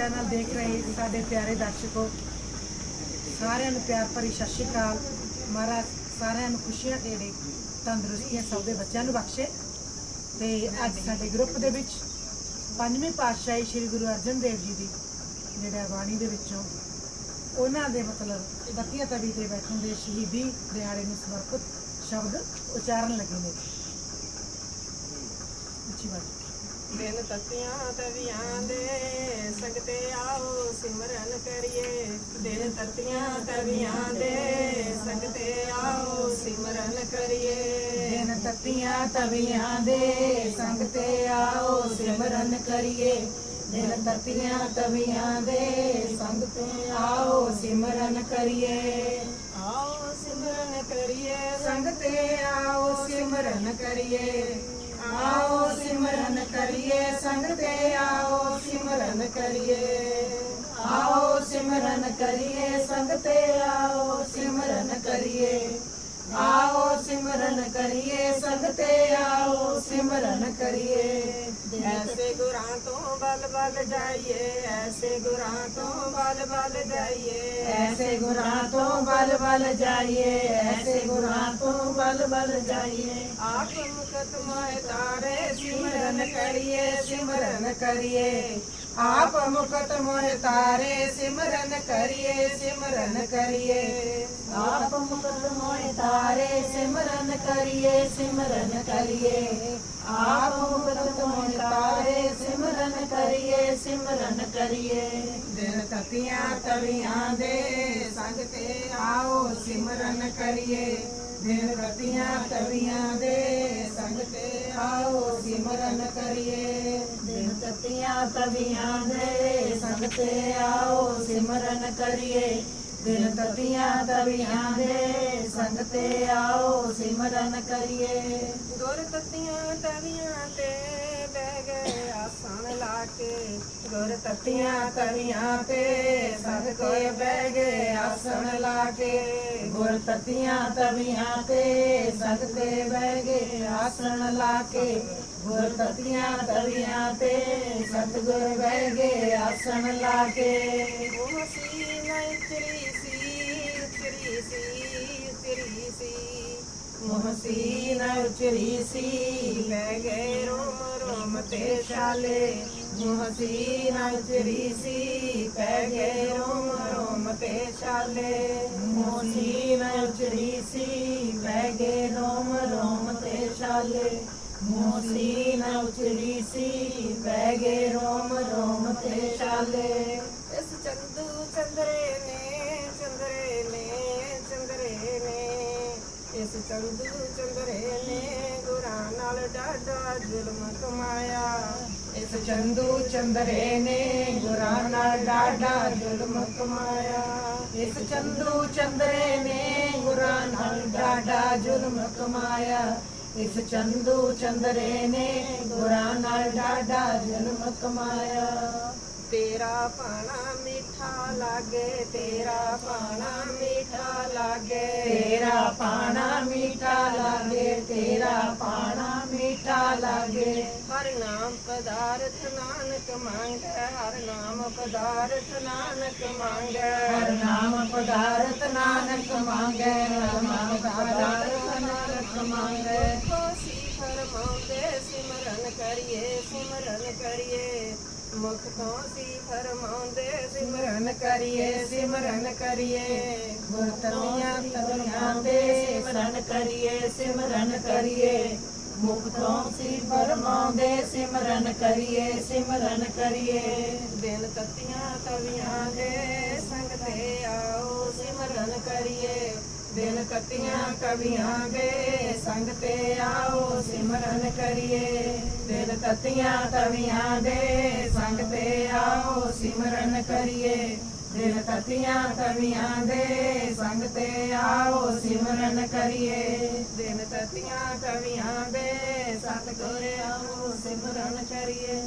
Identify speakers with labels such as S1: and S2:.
S1: Channel ਦੇਖ ਰਹੇ ਸਾਡੇ ਪਿਆਰੇ ਦਰਸ਼ਕੋ। ਸਾਰਿਆਂ ਨੂੰ ਪਿਆਰ ਭਰੀ ਸਤਿ ਸ਼੍ਰੀ ਅਕਾਲ। ਮਹਾਰਾਜ ਸਾਰਿਆਂ ਨੂੰ ਖੁਸ਼ੀਆਂ ਦੇਵੇ, ਤੰਦਰੁਸਤੀਆਂ ਸਭ ਦੇ ਬੱਚਿਆਂ ਨੂੰ ਬਖਸ਼ੇ। ਤੇ ਅੱਜ ਸਾਡੇ ਗਰੁੱਪ ਦੇ ਵਿੱਚ ਪੰਜਵੇਂ ਪਾਤਸ਼ਾਹੀ ਸ੍ਰੀ ਗੁਰੂ ਅਰਜਨ ਦੇਵ ਜੀ ਦੀ ਜਿਹੜਾ ਬਾਣੀ ਦੇ ਵਿੱਚੋਂ ਉਹਨਾਂ ਦੇ ਮਤਲਬ ਬੱਤੀਆਂ ਤਵੀ ਤੇ ਬੈਠਣ ਦੇ ਸ਼ਹੀਦੀ ਦਿਹਾੜੇ ਨੂੰ ਸਮਰਪਿਤ ਸ਼ਬਦ ਉਚਾਰਨ ਲੱਗੇ ਨੇ। ਉੱਚੀ ਬਾਤ।
S2: ਦਿਨ ਤਤਿਆਂ ਤਵੀਆਂ ਦੇ ਸੰਗਤੇ ਆਓ ਸਿਮਰਨ ਕਰੀਏ ਦਿਨ ਤਤਿਆਂ ਤਵੀਆਂ ਦੇ ਸੰਗਤੇ ਆਓ ਸਿਮਰਨ ਕਰੀਏ।
S1: ਦਿਨ ਤਤੀਆਂ ਤਵੀਆਂ ਦੇ ਸੰਗ ਤੇ ਆਓ ਸਿਮਰਨ ਕਰੀਏ। ਦਿਨ ਤਤੀਆਂ ਤਵੀਆਂ ਦੇ ਸੰਗ ਤੇ ਆਓ ਸਿਮਰਨ ਕਰੀਏ।
S2: ਆਓ ਸਿਮਰਨ ਕਰੀਏ।
S1: ਸੰਗ ਤੇ ਆਓ ਸਿਮਰਨ ਕਰੀਏ। ਆਓ ਸਿਮਰਨ ਕਰੀਏ। ਸੰਗ ਤੇ ਆਓ ਸਿਮਰਨ ਕਰੀਏ। ਸਿਮਰਨ ਕਰੀਏ ਸੰਗ ਤੇ ਆਓ ਸਿਮਰਨ ਕਰੀਏ। ਆਓ ਸਿਮਰਨ ਕਰੀਏ ਸੰਗ ਤੇ ਆਓ ਸਿਮਰਨ ਕਰੀਏ
S2: ਐਸੇ ਗੁਰਾਂ ਤੋਂ ਬਲ ਬਲ ਜਾਈਏ ਐਸੇ ਗੁਰਾਂ ਤੋਂ ਬਲ ਬਲ ਜਾਈਏ
S1: ਐਸੇ ਗੁਰਾਂ ਤੋਂ ਬਲ ਬਲ ਜਾਈਏ ਐਸੇ ਗੁਰਾਂ ਤੋਂ ਬਲ ਬਲ ਜਾਈਏ
S2: ਆਪ ਮੁਕਤ ਮੋਹਿ ਤਾਰੇ
S1: ਸਿਮਰਨ ਕਰੀਏ ਸਿਮਰਨ ਕਰੀਏ ਆਪ ਮੁਕਤ ਮੋਹਿ ਤਾਰੇ ਤਾਰੇ ਸਿਮਰਨ ਕਰੀਏ ਸਿਮਰਨ ਕਰੀਏ। ਆਪ ਮੁਕਤ ਮੋਹਿ ਤਾਰੇ ਸਿਮਰਨ ਕਰੀਏ ਸਿਮਰਨ ਕਰੀਏ। ਦਿਨ ਤਤੀਆਂ ਤਵੀਆਂ ਦੇ ਸੰਗ ਤੇ ਆਓ ਸਿਮਰਨ ਕਰੀਏ। ਦਿਨ ਰਤੀਆਂ ਤਵੀਆਂ ਦੇ ਸੰਗ ਤੇ ਆਓ ਸਿਮਰਨ ਕਰੀਏ। ਦਿਨ ਤਤੀਆਂ ਤਵੀਆਂ ਦੇ ਸੰਗ ਤੇ ਆਓ ਸਿਮਰਨ ਕਰੀਏ। ਦਿਨ ਤਤੀਆਂ ਤਵੀਆਂ ਦੇ ਸੰਗ ਤੇ ਆਓ ਸਿਮਰਨ ਕਰੀਏ
S2: ਗੁਰ ਤਤੀਆਂ ਤਵੀਆਂ ਤੇ ਬਹਿ ਗਏ ਆਸਣ ਲਾ ਕੇ ਗੁਰ
S1: ਤਤੀਆਂ ਤਵੀਆਂ ਤੇ ਸੰਗ ਤੇ ਬਹਿ ਗਏ ਆਸਣ ਲਾ ਕੇ ਗੁਰ ਤਤੀਆਂ ਤਵੀਆਂ ਤੇ ਸੰਗ ਤੇ ਬਹਿ ਗਏ ਆਸਣ ਲਾ ਕੇ ਗੁਰ ਤਤੀਆਂ ਤਵੀਆਂ ਤੇ ਸਤਿਗੁਰ ਬਹਿ ਗਏ ਆਸਣ ਲਾ ਕੇ
S2: ਉਹ ਸੀ ਨਾ ਸੀ
S1: ਮੁਹਸੀ ਨ ਉਚਰੀ ਸੀ
S2: ਬਹਿ ਗਏ ਰੋਮ ਰੋਮ ਤੇ
S1: ਸ਼ਾਲੇ ਮੁਹਸੀ ਨ ਉਚਰੀ ਸੀ, ਪੈ ਗਏ ਰੋਮ ਰੋਮ ਤੇ ਸ਼ਾਲੇ ਮੁਹਸੀ ਨ ਉਚਰੀ ਸੀ, ਪੈ ਗਏ ਰੋਮ ਰੋਮ ਤੇ ਸ਼ਾਲੇ ਮੁਹਸੀ ਨ ਉਚਰੀ ਸੀ, ਪੈ ਗਏ ਰੋਮ ਰੋਮ ਤੇ ਸ਼ਾਲੇ
S2: ਇਸ ਚੰਦੂ ਚੰਦਰੇ ਚੰਦਰੇ ਨੇ ਗੁਰਾਂ ਨਾਲ ਡਾਢਾ ਜ਼ੁਲਮ ਕਮਾਇਆ।
S1: ਇਸ ਚੰਦੂ ਚੰਦਰੇ ਨੇ ਗੁਰਾਂ ਨਾਲ ਡਾਡਾ ਜ਼ੁਲਮ ਕਮਾਇਆ। ਇਸ ਚੰਦੂ ਚੰਦਰੇ ਨੇ ਗੁਰਾਂ ਨਾਲ ਡਾਡਾ ਜ਼ੁਲਮ ਕਮਾਇਆ। ਇਸ ਚੰਦੂ ਚੰਦਰੇ ਨੇ ਗੁਰਾਂ ਨਾਲ ਡਾਢਾ ਜ਼ੁਲਮ ਕਮਾਇਆ।
S2: ਤੇਰਾ ਪਾਣਾ ਮਿੱਠਾ ਲਾਗੇ, ਤੇਰਾ ਪਾਣਾ ਮਿੱਠਾ ਲਾਗੇ
S1: ਤੇਰਾ ਪਾਣਾ ਮੀਠਾ ਲਾਗੇ ਤੇਰਾ ਪਾਣਾ ਮੀਠਾ ਲਾਗੇ।
S2: ਹਰ ਨਾਮ ਪਦਾਰਥ ਨਾਨਕ ਮੰਗੈ ਹਰ ਨਾਮ ਪਦਾਰਥ ਨਾਨਕ ਮੰਗੈ।
S1: ਹਰ ਨਾਮ ਪਦਾਰਥ ਨਾਨਕ ਮੰਗੈ ਹਰ ਨਾਮ ਪਦਾਰਥ ਨਾਨਕ ਮੰਗੈ।
S2: ਕੋਸੀ ਫਰਮਾਉਂਦੇ ਸਿਮਰਨ ਕਰੀਏ ਸਿਮਰਨ ਕਰੀਏ। ਮੁਖ ਤੋਂ ਸੀ ਫਰਮਾਉਂਦੇ
S1: ਸਿਮਰਨ ਕਰੀਏ ਸਿਮਰਨ ਕਰੀਏ। ਗੁਰ ਤਵੀਆਂ ਤਵੀਆਂ ਦੇ ਸਿਮਰਨ ਕਰੀਏ ਸਿਮਰਨ ਕਰੀਏ। ਮੁਖ ਤੋਂ ਸੀ ਫਰਮਾਉਂਦੇ ਸਿਮਰਨ ਕਰੀਏ ਸਿਮਰਨ ਕਰੀਏ।
S2: ਦਿਨ ਤਤੀਆਂ ਤਵੀਆਂ ਦੇ ਸੰਗ ਤੇ ਆਓ, ਸਿਮਰਨ ਕਰੀਏ।
S1: ਦਿਨ ਕਤੀਆਂ ਕਵੀਆਂ ਦੇ ਸੰਗ ਤੇ ਆਓ ਸਿਮਰਨ ਕਰੀਏ। ਦਿਨ ਤਤੀਆਂ ਕਵੀਆਂ ਦੇ ਸੰਗ ਤੇ ਆਓ ਸਿਮਰਨ ਕਰੀਏ। ਦਿਨ ਤਤੀਆਂ ਕਵੀਆਂ ਦੇ ਸੰਗ ਤੇ ਆਓ ਸਿਮਰਨ ਕਰੀਏ। ਦਿਨ ਤਤੀਆਂ ਕਵੀਆਂ ਦੇ ਸਤਿਗੁਰ ਆਓ ਸਿਮਰਨ ਕਰੀਏ।